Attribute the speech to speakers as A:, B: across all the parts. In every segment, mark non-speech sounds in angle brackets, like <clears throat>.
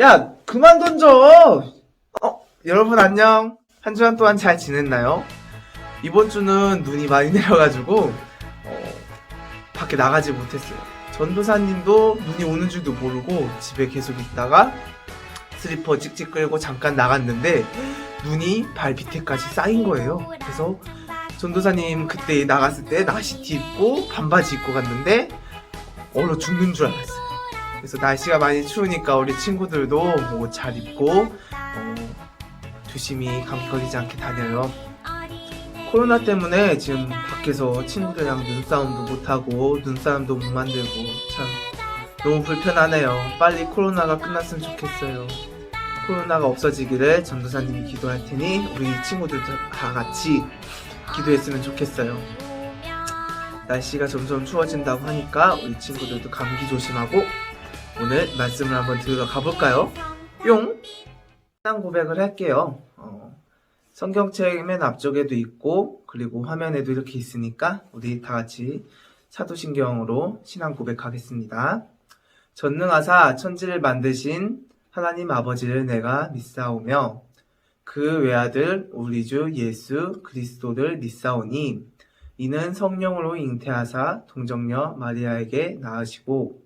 A: 야, 그만 던져! 어, 여러분 안녕. 한 주간 동안 잘 지냈나요? 이번 주는 눈이 많이 <laughs> 내려가지고, 어, 밖에 나가지 못했어요. 전도사님도 눈이 오는 줄도 모르고 집에 계속 있다가 슬리퍼 찍찍 끌고 잠깐 나갔는데 눈이 발 밑에까지 쌓인 거예요. 그래서 전도사님 그때 나갔을 때 나시티 입고 반바지 입고 갔는데 얼어 죽는 줄 알았어요. 그래서 날씨가 많이 추우니까 우리 친구들도 뭐 잘 입고 어, 조심히 감기 걸리지 않게 다녀요. 코로나 때문에 지금 밖에서 친구들이랑 눈싸움도 못하고 눈싸움도 못 만들고 참 너무 불편하네요. 빨리 코로나가 끝났으면 좋겠어요. 코로나가 없어지기를 전도사님이 기도할 테니 우리 친구들 다 같이 기도했으면 좋겠어요. 날씨가 점점 추워진다고 하니까 우리 친구들도 감기 조심하고 오늘 말씀을 한번 들어 가 볼까요? 뿅! 신앙 고백을 할게요. 어, 성경책 맨 앞쪽에도 있고 그리고 화면에도 이렇게 있으니까 우리 다 같이 사도신경으로 신앙 고백하겠습니다. 전능하사 천지를 만드신 하나님 아버지를 내가 믿사오며 그 외아들 우리 주 예수 그리스도를 믿사오니 이는 성령으로 잉태하사 동정녀 마리아에게 낳으시고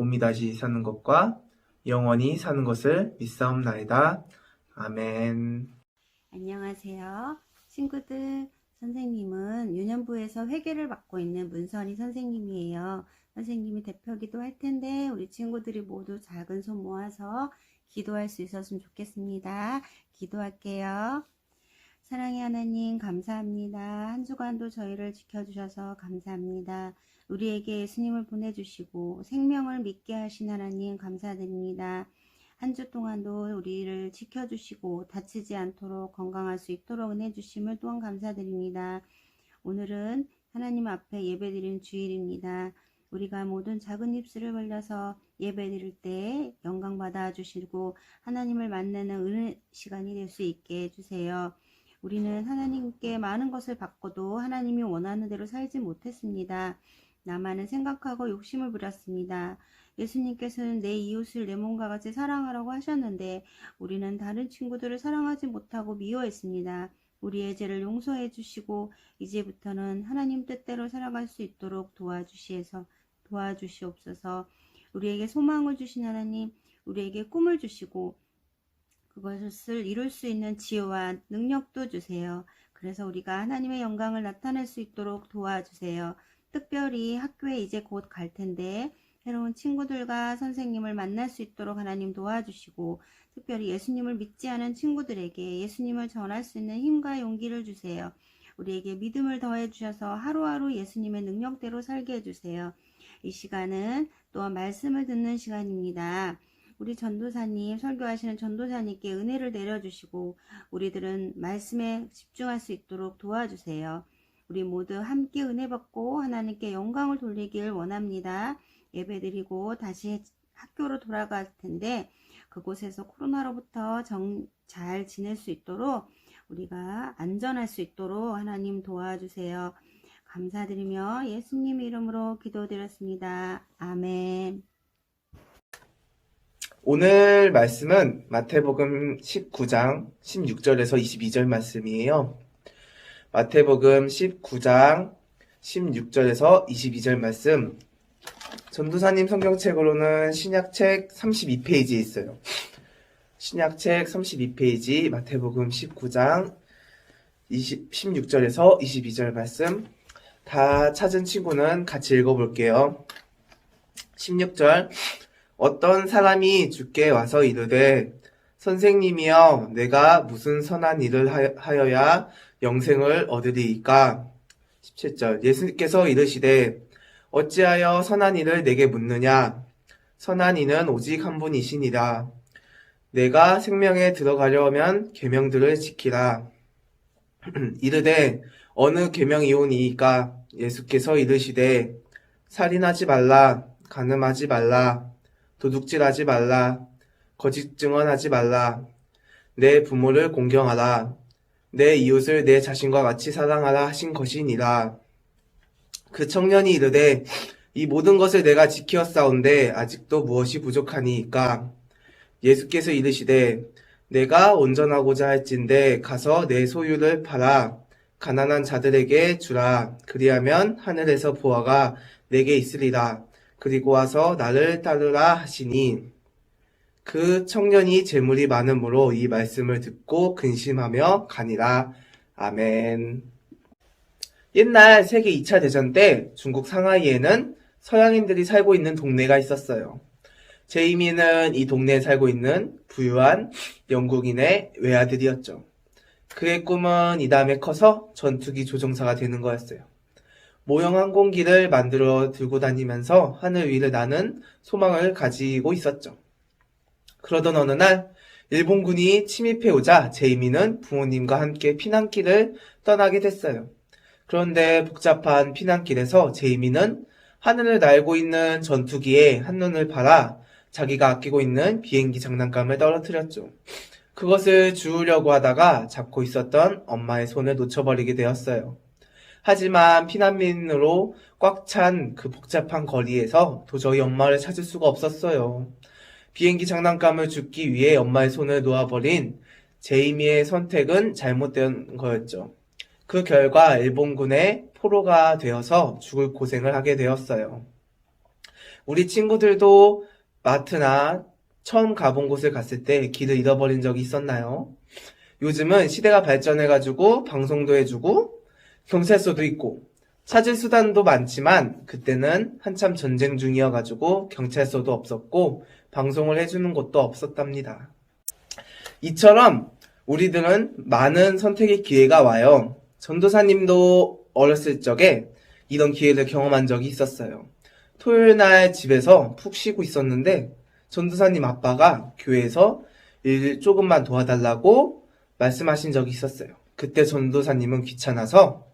A: 몸이 다시 사는 것과 영원히 사는 것을 믿사옵나이다. 아멘.
B: 안녕하세요. 친구들, 선생님은 유년부에서 회계를 맡고 있는 문선희 선생님이에요. 선생님이 대표기도 할 텐데 우리 친구들이 모두 작은 손 모아서 기도할 수 있었으면 좋겠습니다. 기도할게요. 사랑의 하나님 감사합니다. 한 주간도 저희를 지켜주셔서 감사합니다. 우리에게 예수님을 보내주시고 생명을 믿게 하신 하나님 감사드립니다. 한 주 동안도 우리를 지켜주시고 다치지 않도록 건강할 수 있도록 은혜 주심을 또한 감사드립니다. 오늘은 하나님 앞에 예배드리는 주일입니다. 우리가 모든 작은 입술을 벌려서 예배드릴 때 영광 받아 주시고 하나님을 만나는 은혜 시간이 될 수 있게 해주세요. 우리는 하나님께 많은 것을 받고도 하나님이 원하는 대로 살지 못했습니다. 나만은 생각하고 욕심을 부렸습니다. 예수님께서는 내 이웃을 내 몸과 같이 사랑하라고 하셨는데 우리는 다른 친구들을 사랑하지 못하고 미워했습니다. 우리의 죄를 용서해 주시고 이제부터는 하나님 뜻대로 살아갈 수 있도록 도와주시에서 도와주시옵소서. 우리에게 소망을 주신 하나님, 우리에게 꿈을 주시고 그것을 이룰 수 있는 지혜와 능력도 주세요. 그래서 우리가 하나님의 영광을 나타낼 수 있도록 도와주세요. 특별히 학교에 이제 곧 갈 텐데 새로운 친구들과 선생님을 만날 수 있도록 하나님 도와주시고 특별히 예수님을 믿지 않은 친구들에게 예수님을 전할 수 있는 힘과 용기를 주세요. 우리에게 믿음을 더해 주셔서 하루하루 예수님의 능력대로 살게 해주세요. 이 시간은 또한 말씀을 듣는 시간입니다. 우리 전도사님, 설교하시는 전도사님께 은혜를 내려주시고 우리들은 말씀에 집중할 수 있도록 도와주세요. 우리 모두 함께 은혜 받고 하나님께 영광을 돌리길 원합니다. 예배드리고 다시 학교로 돌아갈 텐데 그곳에서 코로나로부터 정, 잘 지낼 수 있도록 우리가 안전할 수 있도록 하나님 도와주세요. 감사드리며 예수님 이름으로 기도드렸습니다. 아멘.
A: 오늘 말씀은 마태복음 19장 16절에서 22절 말씀이에요. 마태복음 19장 16절에서 22절 말씀. 전도사님 성경책으로는 신약책 32페이지에 있어요. 신약책 32페이지 마태복음 19장 20, 16절에서 22절 말씀. 다 찾은 친구는 같이 읽어볼게요. 16절. 어떤 사람이 주께 와서 이르되 선생님이여, 내가 무슨 선한 일을 하- 하여야 영생을 얻으리이까? 17절. 예수님께서 이르시되, 어찌하여 선한 일을 내게 묻느냐? 선한 이는 오직 한 분이시니라. 내가 생명에 들어가려면 계명들을 지키라. <clears throat> 이르되 어느 계명이오니이까 예수께서 이르시되 살인하지 말라 간음하지 말라 도둑질하지 말라 거짓 증언하지 말라 내 부모를 공경하라 내 이웃을 내 자신과 같이 사랑하라 하신 것이니라. 그 청년이 이르되 이 모든 것을 내가 지키었사온데 아직도 무엇이 부족하니이까? 예수께서 이르시되 내가 온전하고자 할진대 가서 내 소유를 팔아 가난한 자들에게 주라. 그리하면 하늘에서 보아가 내게 있으리라. 그리고 와서 나를 따르라 하시니 그 청년이 재물이 많으므로 이 말씀을 듣고 근심하며 가니라 아멘 옛날 세계 2차 대전 때 중국 상하이에는 서양인들이 살고 있는 동네가 있었어요. 제이미는 이 동네에 살고 있는 부유한 영국인의 외아들이었죠. 그의 꿈은 이 다음에 커서 전투기 조종사가 되는 거였어요. 모형 항공기를 만들어 들고 다니면서 하늘 위를 나는 소망을 가지고 있었죠. 그러던 어느 날 일본군이 침입해 오자 제이미는 부모님과 함께 피난길을 떠나게 됐어요. 그런데 복잡한 피난길에서 제이미는 하늘을 날고 있는 전투기에 한눈을 팔아 자기가 아끼고 있는 비행기 장난감을 떨어뜨렸죠. 그것을 주우려고 하다가 잡고 있었던 엄마의 손을 놓쳐버리게 되었어요. 하지만 피난민으로 꽉 찬 그 복잡한 거리에서 도저히 엄마를 찾을 수가 없었어요. 비행기 장난감을 줍기 위해 엄마의 손을 놓아버린 제이미의 선택은 잘못된 거였죠. 그 결과 일본군의 포로가 되어서 죽을 고생을 하게 되었어요. 우리 친구들도 마트나 처음 가본 곳을 갔을 때 길을 잃어버린 적이 있었나요? 요즘은 시대가 발전해가지고 방송도 해주고 경찰서도 있고 찾을 수단도 많지만 그때는 한참 전쟁 중이어가지고 경찰서도 없었고 방송을 해주는 곳도 없었답니다. 이처럼 우리들은 많은 선택의 기회가 와요. 전도사님도 어렸을 적에 이런 기회를 경험한 적이 있었어요. 토요일 날 집에서 푹 쉬고 있었는데 전도사님 아빠가 교회에서 일 조금만 도와달라고 말씀하신 적이 있었어요. 그때 전도사님은 귀찮아서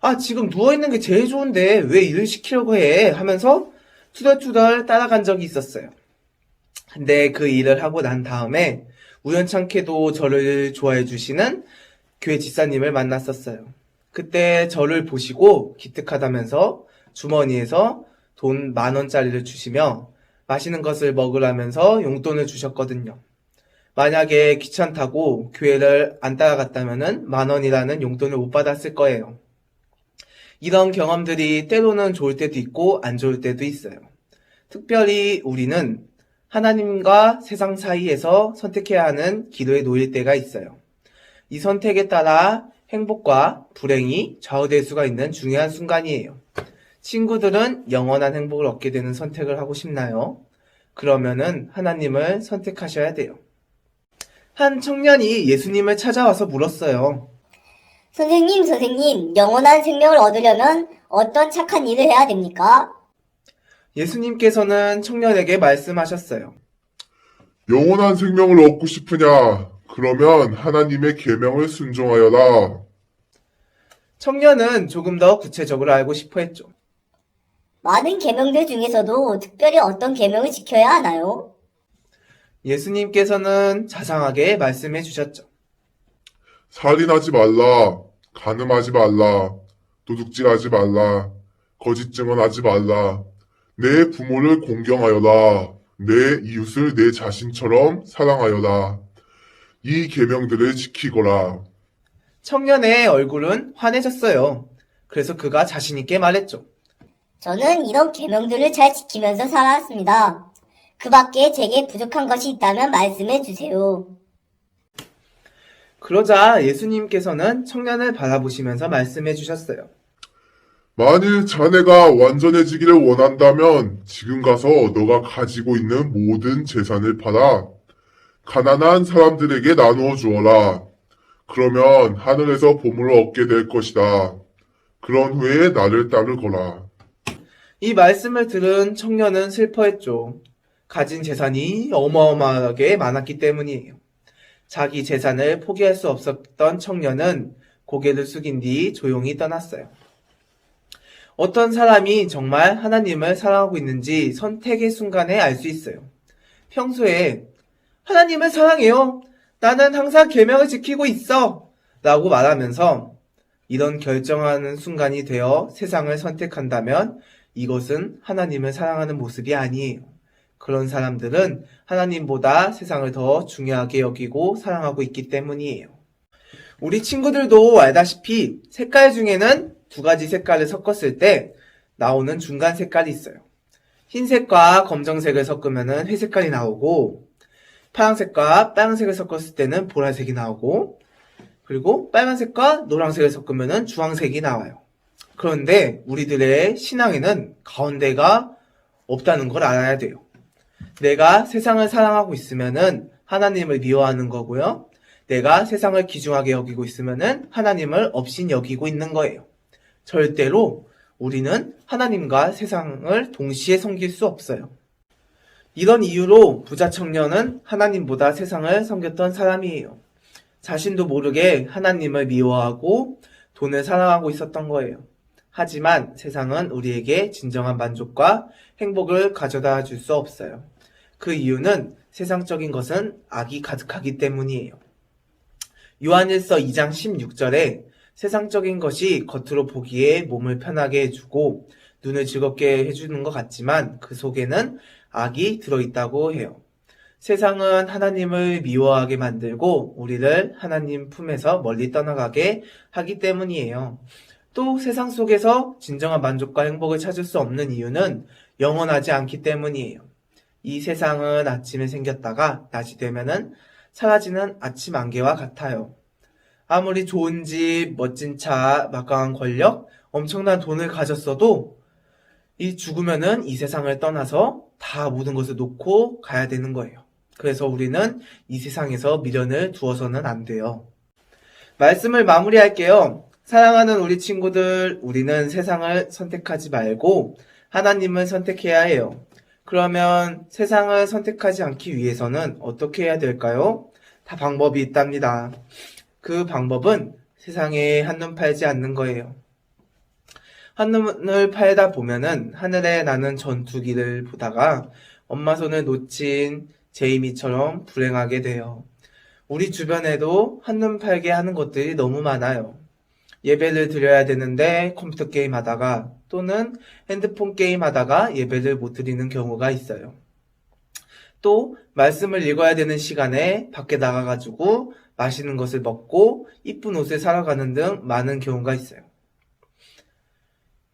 A: 아 지금 누워있는 게 제일 좋은데 왜 일을 시키려고 해 하면서 투덜투덜 따라간 적이 있었어요. 근데 그 일을 하고 난 다음에 우연찮게도 저를 좋아해 주시는 교회 집사님을 만났었어요. 그때 저를 보시고 기특하다면서 주머니에서 돈 만 원짜리를 주시며 맛있는 것을 먹으라면서 용돈을 주셨거든요. 만약에 귀찮다고 교회를 안 따라갔다면은 만 원이라는 용돈을 못 받았을 거예요. 이런 경험들이 때로는 좋을 때도 있고 안 좋을 때도 있어요. 특별히 우리는 하나님과 세상 사이에서 선택해야 하는 기도에 놓일 때가 있어요. 이 선택에 따라 행복과 불행이 좌우될 수가 있는 중요한 순간이에요. 친구들은 영원한 행복을 얻게 되는 선택을 하고 싶나요? 그러면은 하나님을 선택하셔야 돼요. 한 청년이 예수님을 찾아와서 물었어요.
C: 선생님, 선생님, 영원한 생명을 얻으려면 어떤 착한 일을 해야 됩니까?
A: 예수님께서는 청년에게 말씀하셨어요.
D: 영원한 생명을 얻고 싶으냐? 그러면 하나님의 계명을 순종하여라.
A: 청년은 조금 더 구체적으로 알고 싶어 했죠.
C: 많은 계명들 중에서도 특별히 어떤 계명을 지켜야 하나요?
A: 예수님께서는 자상하게 말씀해 주셨죠.
D: 살인하지 말라. 간음하지 말라. 도둑질하지 말라. 거짓 증언하지 말라. 내 부모를 공경하여라. 내 이웃을 내 자신처럼 사랑하여라. 이 계명들을 지키거라.
A: 청년의 얼굴은 환해졌어요. 그래서 그가 자신 있게 말했죠.
C: 저는 이런 계명들을 잘 지키면서 살아왔습니다. 그 밖에 제게 부족한 것이 있다면 말씀해 주세요.
A: 그러자 예수님께서는 청년을 바라보시면서 말씀해 주셨어요.
D: 만일 자네가 완전해지기를 원한다면 지금 가서 너가 가지고 있는 모든 재산을 팔아 가난한 사람들에게 나누어 주어라. 그러면 하늘에서 보물을 얻게 될 것이다. 그런 후에 나를 따르거라.
A: 이 말씀을 들은 청년은 슬퍼했죠. 가진 재산이 어마어마하게 많았기 때문이에요. 자기 재산을 포기할 수 없었던 청년은 고개를 숙인 뒤 조용히 떠났어요. 어떤 사람이 정말 하나님을 사랑하고 있는지 선택의 순간에 알 수 있어요. 평소에 하나님을 사랑해요. 나는 항상 계명을 지키고 있어. 라고 말하면서 이런 결정하는 순간이 되어 세상을 선택한다면 이것은 하나님을 사랑하는 모습이 아니에요. 그런 사람들은 하나님보다 세상을 더 중요하게 여기고 사랑하고 있기 때문이에요. 우리 친구들도 알다시피 색깔 중에는 두 가지 색깔을 섞었을 때 나오는 중간 색깔이 있어요. 흰색과 검정색을 섞으면 회색깔이 나오고 파란색과 빨간색을 섞었을 때는 보라색이 나오고 그리고 빨간색과 노란색을 섞으면 주황색이 나와요. 그런데 우리들의 신앙에는 가운데가 없다는 걸 알아야 돼요. 내가 세상을 사랑하고 있으면은 하나님을 미워하는 거고요. 내가 세상을 귀중하게 여기고 있으면은 하나님을 업신 여기고 있는 거예요. 절대로 우리는 하나님과 세상을 동시에 섬길 수 없어요. 이런 이유로 부자 청년은 하나님보다 세상을 섬겼던 사람이에요. 자신도 모르게 하나님을 미워하고 돈을 사랑하고 있었던 거예요. 하지만 세상은 우리에게 진정한 만족과 행복을 가져다 줄 수 없어요. 그 이유는 세상적인 것은 악이 가득하기 때문이에요. 요한일서 2장 16절에 세상적인 것이 겉으로 보기에 몸을 편하게 해주고 눈을 즐겁게 해주는 것 같지만 그 속에는 악이 들어있다고 해요. 세상은 하나님을 미워하게 만들고 우리를 하나님 품에서 멀리 떠나가게 하기 때문이에요. 또 세상 속에서 진정한 만족과 행복을 찾을 수 없는 이유는 영원하지 않기 때문이에요. 이 세상은 아침에 생겼다가 낮이 되면은 사라지는 아침 안개와 같아요. 아무리 좋은 집, 멋진 차, 막강한 권력, 엄청난 돈을 가졌어도 이 죽으면은 이 세상을 떠나서 다 모든 것을 놓고 가야 되는 거예요. 그래서 우리는 이 세상에서 미련을 두어서는 안 돼요. 말씀을 마무리할게요. 사랑하는 우리 친구들, 우리는 세상을 선택하지 말고 하나님을 선택해야 해요. 그러면 세상을 선택하지 않기 위해서는 어떻게 해야 될까요? 다 방법이 있답니다. 그 방법은 세상에 한눈 팔지 않는 거예요. 한눈을 팔다 보면은 하늘에 나는 전투기를 보다가 엄마 손을 놓친 제이미처럼 불행하게 돼요. 우리 주변에도 한눈 팔게 하는 것들이 너무 많아요. 예배를 드려야 되는데 컴퓨터 게임 하다가 또는 핸드폰 게임 하다가 예배를 못 드리는 경우가 있어요. 또 말씀을 읽어야 되는 시간에 밖에 나가가지고 맛있는 것을 먹고 이쁜 옷을 사러 가는 등 많은 경우가 있어요.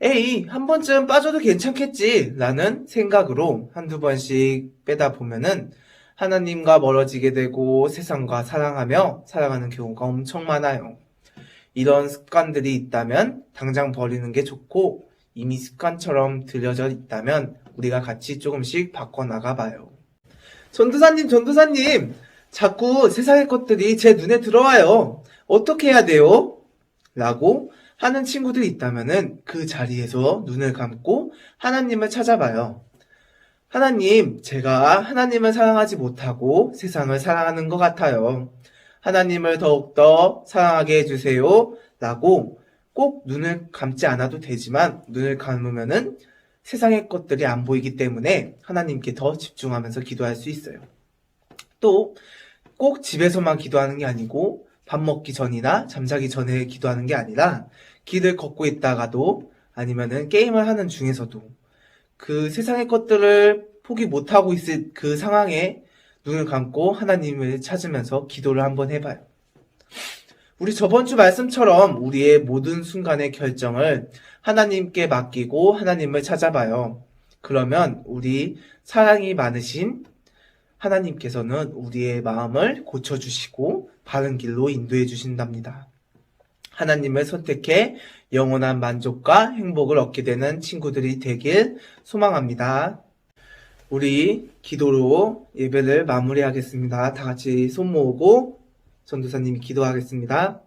A: 에이, 한 번쯤 빠져도 괜찮겠지 라는 생각으로 한두 번씩 빼다 보면은 하나님과 멀어지게 되고 세상과 사랑하며 살아가는 경우가 엄청 많아요. 이런 습관들이 있다면 당장 버리는 게 좋고 이미 습관처럼 들여져 있다면 우리가 같이 조금씩 바꿔나가 봐요. 전도사님, 전도사님, 자꾸 세상의 것들이 제 눈에 들어와요. 어떻게 해야 돼요? 라고 하는 친구들이 있다면은 그 자리에서 눈을 감고 하나님을 찾아봐요. 하나님, 제가 하나님을 사랑하지 못하고 세상을 사랑하는 것 같아요. 하나님을 더욱더 사랑하게 해주세요. 라고 꼭 눈을 감지 않아도 되지만 눈을 감으면은 세상의 것들이 안 보이기 때문에 하나님께 더 집중하면서 기도할 수 있어요. 또 꼭 집에서만 기도하는 게 아니고 밥 먹기 전이나 잠자기 전에 기도하는 게 아니라 길을 걷고 있다가도 아니면은 게임을 하는 중에서도 그 세상의 것들을 포기 못하고 있을 그 상황에 눈을 감고 하나님을 찾으면서 기도를 한번 해봐요. 우리 저번 주 말씀처럼 우리의 모든 순간의 결정을 하나님께 맡기고 하나님을 찾아봐요. 그러면 우리 사랑이 많으신 하나님께서는 우리의 마음을 고쳐주시고 바른 길로 인도해 주신답니다. 하나님을 선택해 영원한 만족과 행복을 얻게 되는 친구들이 되길 소망합니다. 우리 기도로 예배를 마무리하겠습니다. 다 같이 손 모으고 전도사님이 기도하겠습니다.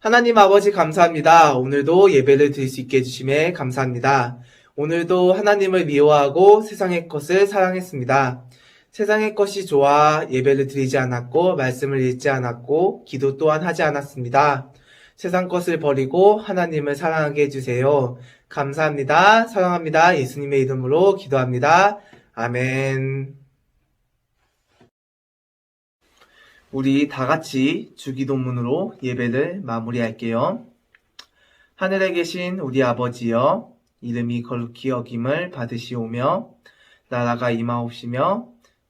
A: 하나님 아버지 감사합니다. 오늘도 예배를 드릴 수 있게 해주심에 감사합니다. 오늘도 하나님을 미워하고 세상의 것을 사랑했습니다. 세상의 것이 좋아 예배를 드리지 않았고 말씀을 읽지 않았고 기도 또한 하지 않았습니다. 세상 것을 버리고 하나님을 사랑하게 해주세요. 감사합니다. 사랑합니다. 예수님의 이름으로 기도합니다. 아멘. 우리 다 같이 주기도문으로 예배를 마무리할게요. 하늘에 계신 우리 아버지여, 이름이 거룩히 여김을 받으시오며, 나라가 임하옵시며,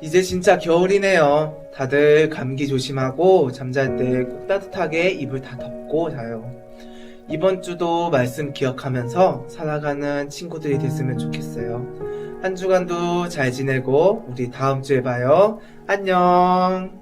A: 이제 진짜 겨울이네요. 다들 감기 조심하고 잠잘 때 꼭 따뜻하게 이불 다 덮고 자요. 이번 주도 말씀 기억하면서 살아가는 친구들이 됐으면 좋겠어요. 한 주간도 잘 지내고 우리 다음 주에 봐요. 안녕.